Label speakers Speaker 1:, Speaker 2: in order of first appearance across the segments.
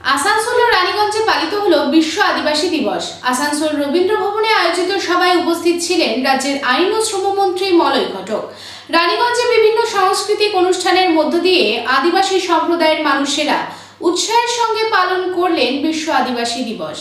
Speaker 1: আসানসোল ও রানীগঞ্জে পালিত হল বিশ্ব আদিবাসী দিবস। আসানসোল রবীন্দ্র ভবনে আয়োজিত সভায় উপস্থিত ছিলেন রাজ্যের আইন ও শ্রমমন্ত্রী মলয় ঘটক। রানীগঞ্জে বিভিন্ন সাংস্কৃতিক অনুষ্ঠানের মধ্য দিয়ে আদিবাসী সম্প্রদায়ের মানুষেরা উৎসাহের সঙ্গে পালন করলেন বিশ্ব আদিবাসী দিবস।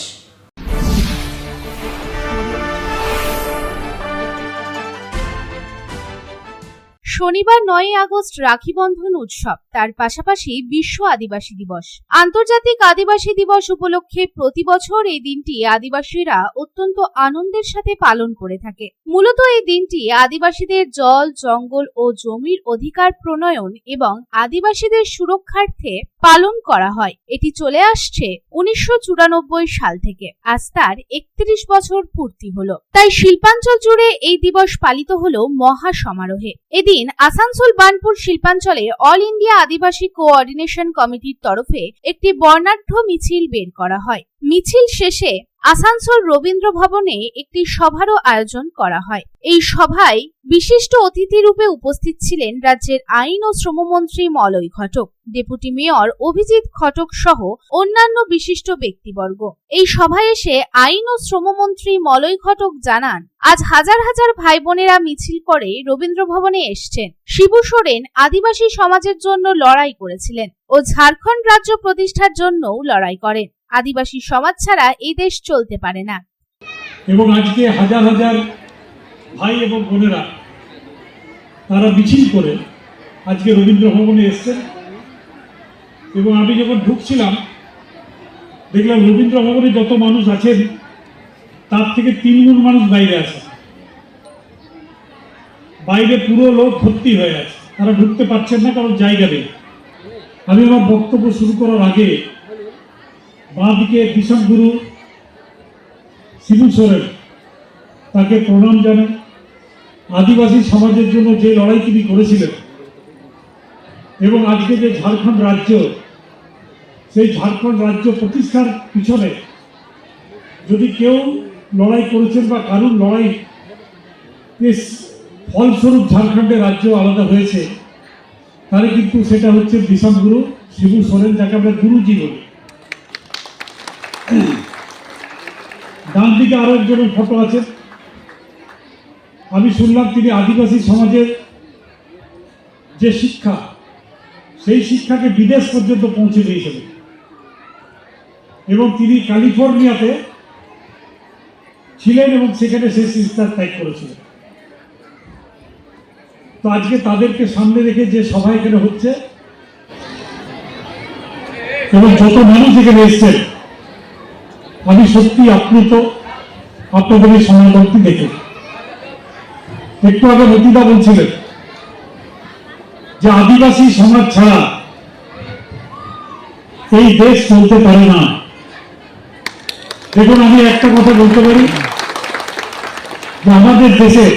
Speaker 1: শনিবার নয় আগস্ট রাখি বন্ধন উৎসব, তার পাশাপাশি বিশ্ব আদিবাসী দিবস। আন্তর্জাতিক আদিবাসী দিবস উপলক্ষে প্রতি বছর এই দিনটি আদিবাসীরা অত্যন্ত আনন্দের সাথে পালন করে থাকে। মূলত এই দিনটি আদিবাসীদের জল, জঙ্গল ও জমির অধিকার প্রণয়ন এবং আদিবাসীদের সুরক্ষার্থে পালন করা হয়। এটি চলে আসছে উনিশশো চুরানব্বই সাল থেকে, আজ তার একত্রিশ বছর পূর্তি হলো। তাই শিল্পাঞ্চল জুড়ে এই দিবস পালিত হলো মহা সমারোহে। এদিন আসানসোল বার্নপুর শিল্পাঞ্চলে অল ইন্ডিয়া আদিবাসী কোঅর্ডিনেশন কমিটির তরফে একটি বর্ণাঢ্য মিছিল বের করা হয়। মিছিল শেষে আসানসোল রবীন্দ্র ভবনে একটি সভারও আয়োজন করা হয়। এই সভায় বিশিষ্ট অতিথি রূপে উপস্থিত ছিলেন রাজ্যের আইন ও শ্রমমন্ত্রী মলয় ঘটক, ডেপুটি মেয়র অভিজিৎ ঘটক সহ অন্যান্য বিশিষ্ট ব্যক্তিবর্গ। এই সভায় এসে আইন ও শ্রমমন্ত্রী মলয় ঘটক জানান, আজ হাজার হাজার ভাই বোনেরা মিছিল করে রবীন্দ্র ভবনে এসছেন। শিবু সোরেন আদিবাসী সমাজের জন্য লড়াই করেছিলেন ও ঝাড়খণ্ড রাজ্য প্রতিষ্ঠার জন্যও লড়াই করেন। আদিবাসী সমাজ ছাড়া এই দেশ চলতে পারে না।
Speaker 2: এবং আজকে হাজার হাজার ভাই এবং বোনেরা, তারা মিছিল করে আজকে রবীন্দ্র ভবনে এসছেন। এবং আমি যখন ঢুকছিলাম, দেখলাম রবীন্দ্র ভবনে যত মানুষ আছেন, তার থেকে তিন গুণ মানুষ বাইরে আছে। বাইরে পুরো লোক ভর্তি হয়ে আছে। তারা ঢুকতে পারছেন না, কারণ জায়গা নেই। আমি আমার বক্তব্য শুরু করার আগে বাঁদিকে ভীষণ গুরু শিবু সোরেন, তাকে প্রণাম জানাই আদিবাসী সমাজের জন্য যে লড়াই তিনি করেছিলেন এবং আজকে যে ঝাড়খণ্ড রাজ্য, সেই ঝাড়খণ্ড রাজ্য প্রতিষ্ঠার পিছনে যদি কেউ লড়াই করেছেন বা কারুর লড়াই ফলস্বরূপ ঝাড়খণ্ডের রাজ্য আলাদা হয়েছে, তাহলে কিন্তু সেটা হচ্ছে বিশাল গুরু শিবু সোরেন, যাকে আমরা গুরুজি বলি। ডান দিকে আরও একজনের ফটো আছে। আমি শুনলাম তিনি আদিবাসী সমাজের যে শিক্ষা, সেই শিক্ষাকে বিদেশ পর্যন্ত পৌঁছে দিয়েছিলেন। এবং তিনি ক্যালিফোর্নিয়াতে ছিলেন এবং সেখানে শেষ ইস্তার ত্যাগ করেছিলেন। তো আজকে তাদেরকে সামনে রেখে যে সভা এখানে হচ্ছে, এবং যত মানুষ এখানে এসছেন আমি সত্যি আপ্লুত আপনাদের এই সমাগমটি দেখে। একটু আগে মতিদা বলছিলেন যে আদিবাসী সমাজ ছাড়া এই দেশ চলতে পারে না। দেখুন, আমি একটা কথা বলতে পারি। যে আমাদের দেশের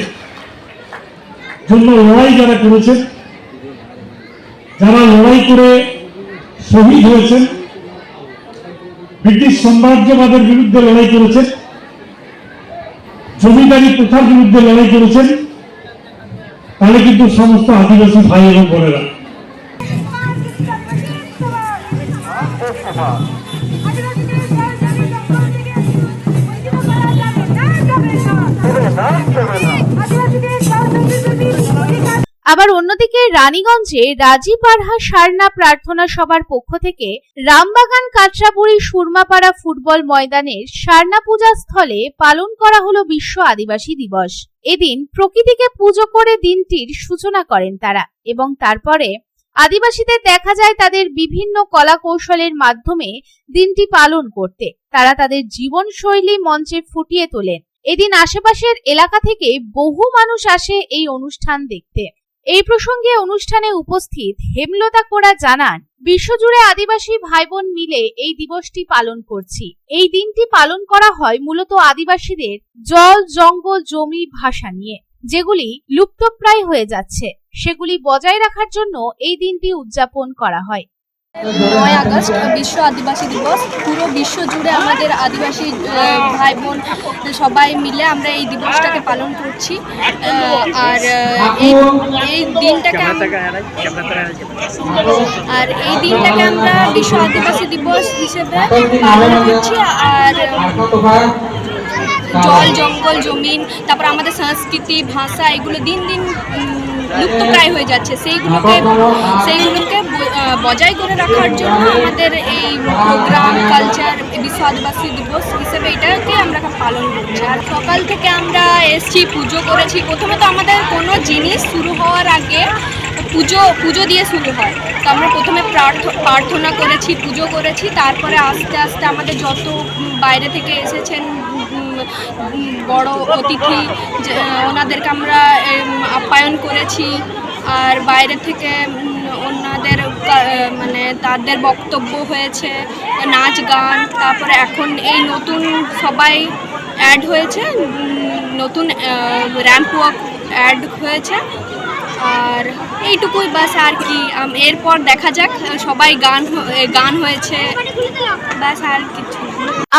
Speaker 2: জন্য লড়াই যারা করেছেন, যারা লড়াই করে শহীদ হয়েছেন ব্রিটিশ সাম্রাজ্যবাদের বিরুদ্ধে লড়াই করেছেন। জমিদারি প্রথার বিরুদ্ধে লড়াই করেছেন। তাহলে কিন্তু সমস্ত আদিবাসী ভাই এবং বোনেরা।
Speaker 1: আবার অন্যদিকে রানীগঞ্জে রাজীব বারহা সারনা প্রার্থনা সভার পক্ষ থেকে রামবাগান কাঁচরাপুরি সুরমাপাড়া ফুটবল ময়দানের সারনা পূজা স্থলে পালন করা হলো বিশ্ব আদিবাসী দিবস। এদিন প্রকৃতিকে পুজো করে দিনটির সূচনা করেন তারা এবং তারপরে আদিবাসীদের দেখা যায় তাদের বিভিন্ন কলা কৌশলের মাধ্যমে দিনটি পালন করতে। তারা তাদের জীবনশৈলী মঞ্চে ফুটিয়ে তোলেন। এদিন আশেপাশের এলাকা থেকে বহু মানুষ আসে এই অনুষ্ঠান দেখতে। এই প্রসঙ্গে অনুষ্ঠানে উপস্থিত হেমলতা কোড়া জানান, বিশ্বজুড়ে আদিবাসী ভাই বোন মিলে এই দিবসটি পালন করছি। এই দিনটি পালন করা হয় মূলত আদিবাসীদের জল, জঙ্গল, জমি, ভাষা নিয়ে, যেগুলি লুপ্তপ্রায় হয়ে যাচ্ছে। সেগুলি বজায় রাখার জন্য এই দিনটি উদযাপন করা হয়।
Speaker 3: নয় আগস্ট বিশ্ব আদিবাসী দিবস। পুরো বিশ্ব জুড়ে আমাদের আদিবাসী ভাই বোন সবাই মিলে আমরা এই দিবসটাকে পালন করছি। আর এই এই দিনটাকে আর এই দিনটাকে আমরা বিশ্ব আদিবাসী দিবস হিসেবে পালন করছি। আর জল, জঙ্গল, জমিন, তারপর আমাদের সংস্কৃতি, ভাষা, এগুলো দিন দিন লুপ্তপ্রায় হয়ে যাচ্ছে। সেইগুলোকে সেইগুলোকে বজায় করে রাখার জন্য আমাদের এই প্রোগ্রাম, কালচার বিশ্ব আদিবাসী দিবস হিসেবে এটাকে আমরা পালন করছি। আর সকাল থেকে আমরা এসছি, পুজো করেছি। প্রথমে তো আমাদের কোনো জিনিস শুরু হওয়ার আগে পুজো পুজো দিয়ে শুরু হয়। তো আমরা প্রথমে প্রার্থ- প্রার্থনা করেছি, পুজো করেছি। তারপরে আস্তে আস্তে আমাদের যত বাইরে থেকে এসেছেন বড় অতিথি ওনাদেরকে আমরা আপ্যায়ন করেছি। আর বাইরে থেকে ওনাদের মানে তাদের বক্তব্য হয়েছে নাচ গান তারপরে এখন এই নতুন সবাই অ্যাড হয়েছে নতুন র্যাম্প ওয়াক অ্যাড হয়েছে। আর এইটুকুই বাস আর কি এরপর দেখা যাক সবাই গান গান হয়েছে। ব্যাস আর কিছু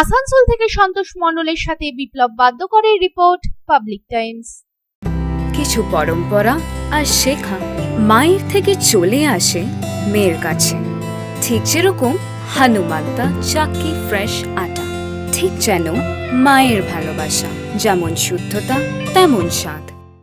Speaker 1: আসানসোল থেকে সন্তোষ মণ্ডলের সাথে বিপ্লব বাদ্যকরের রিপোর্ট পাবলিক টাইমস।
Speaker 4: কিছু পরম্পরা আর শেখা মায়ের থেকে চলে আসে মেয়ের কাছে। ঠিক যেরকম হানুমান্তা চাকি ফ্রেশ আটা। ঠিক যেন মায়ের ভালোবাসা, যেমন শুদ্ধতা, তেমন স্বাদ।